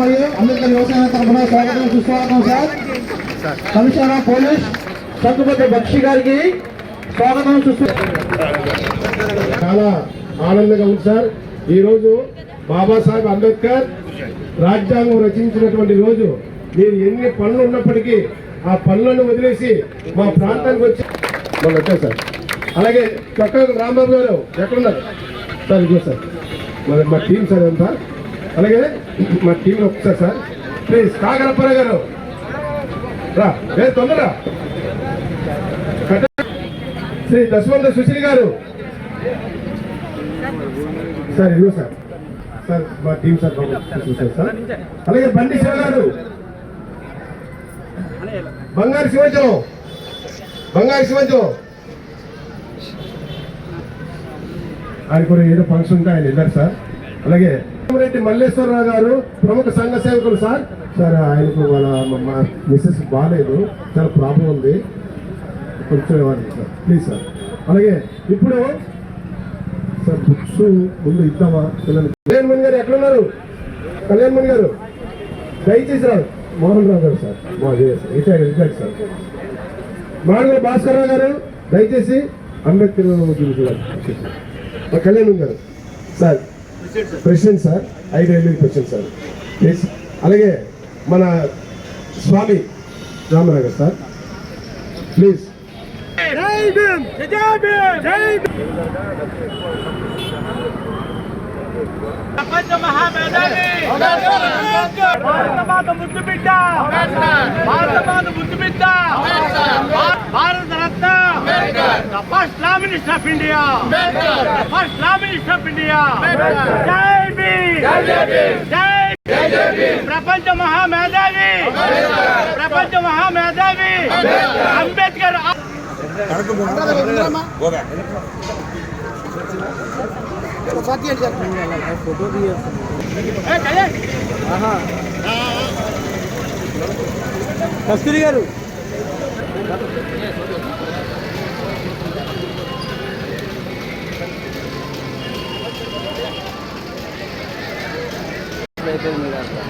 మరియు అంబేద్కర్ వ్యవసాయ తరఫున స్వాగతం సుస్వాగతం. సార్ కమిషనర్ పోలీస్ బక్షి గారికి స్వాగతం. సుస్వాగతం చాలా ఆనందంగా ఉంది సార్. ఈ రోజు బాబాసాహెబ్ అంబేద్కర్ రాజ్యాంగం రచించినటువంటి రోజు మీరు ఎన్ని పనులు ఉన్నప్పటికీ ఆ పనులను వదిలేసి మా ప్రాంతానికి వచ్చి వచ్చారు సార్. అలాగే చొక్కా రాంబాబు గారు ఎక్కడున్నారు? సార్ ఇదిగో సార్. మరి మా టీం సార్ అంతా అలాగే మా టీం ఒకసారి సార్. ప్లీజ్ కాకరప్పర గారు. రా ఏ తొందర శ్రీ దశవంత సుశీల్ గారు. సార్ ఇదిగో సార్. సార్ మా టీం సార్ చూసారు సార్. అలాగే బండి శివ గారు. బంగారు శివంచం బంగారు శివంచం ఆయన కూడా ఏదో ఫంక్షన్ ఉంటే ఆయన వెళ్ళారు సార్. అలాగే రెడ్డి మల్లేశ్వరరావు గారు ప్రముఖ సంఘ సేవకులు సార్. సార్ ఆయనకు వాళ్ళ మా మిస్సెస్ బాగాలేదు చాలా ప్రాబ్లం ఉంది. కొంచెం ఇవ్వండి సార్. ప్లీజ్ సార్ అలాగే ఇప్పుడు సార్ బుక్స్ ముందు ఇద్దామా పిల్లలు కళ్యాణ్ మణి గారు ఎక్కడున్నారు? కళ్యాణ్ మణి గారు దయచేసి రాదు. మోహన్ రావు గారు సార్. మా రిటైర్డ్ సార్. మాడుగుల భాస్కర్ రావు గారు దయచేసి అంబేద్కర్ గురించి గారు. కళ్యాణ్ గారు. Sir president sir. ఐదు ఐదు ప్రెసిడెంట్ సార్. ప్లీజ్ అలాగే మన స్వామి రామరావు గారు సార్. ప్లీజ్ ప్రపంచ మహామేధావి భారత మాత ముద్దు బిడ్డ భారత మాత ముద్దు బిడ్డ Bharat Ratna First law minister of India first law minister of India జై భీమ్ జై ప్రపంచ మహామేధావి ప్రపంచ మహామేధావి అంబేద్కర్ ఏ, కళ్యాణ్. కస్తూరి గారు అయిపోయింది మీ దాంట్లో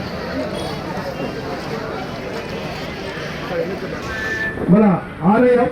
మన ఆలయం